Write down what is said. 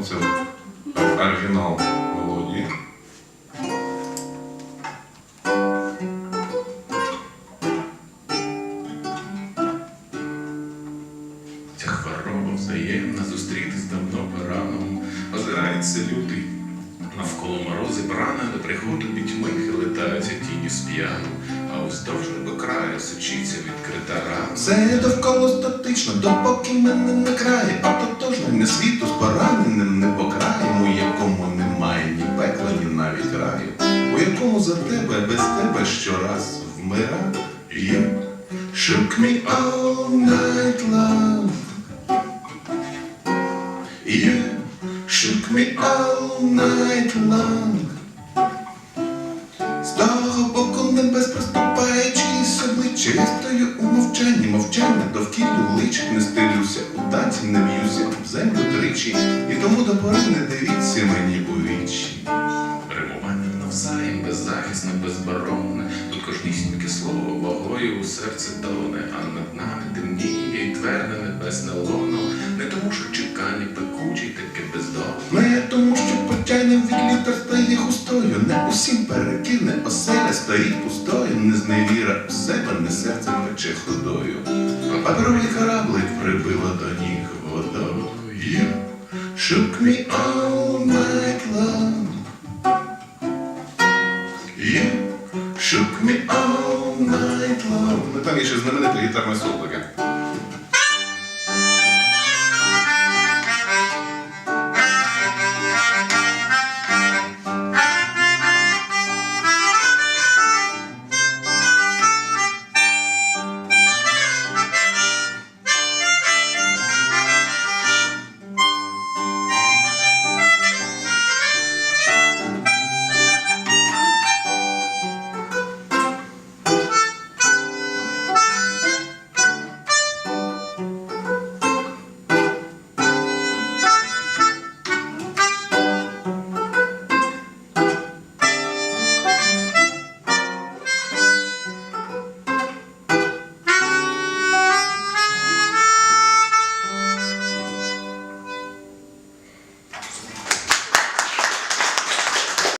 Оце оригінал мелодії. Ця хвороба взаємна зустрітись давно пора нам. Озирається лютий. Навколо морози брана до приходу пітьми хилитаються тіні сп'яну, а уздовж до краю сочиться відкрита рана. Все довкола статично, допоки мене не крає, а тотожне навіть раю, у якому за тебе без тебе щораз вмираю. You shook me all night long. You shook me all night long. З того боку небес проступає чиїсь обличчя Я стою у мовчанні, мовчання довкіллю личить Не стилюся, у танці не б'юся об землю тричі І тому до пори не дивіться мені у вічі безборонне, тут кожнісіньке слово вагою у серце тоне, а над нами темніє і тверде небесне лоно, не тому, що чекання пекуче й таке бездомне. Не тому, що потягнем від літер стає густою. Не усім перекине оселя стоїть пустою. Не зневіра у себе, не серце пече ходою Паперовий кораблик прибило до ніг водою You shook me all night long shook me all night long Ну там є ще знамените гітарне соло.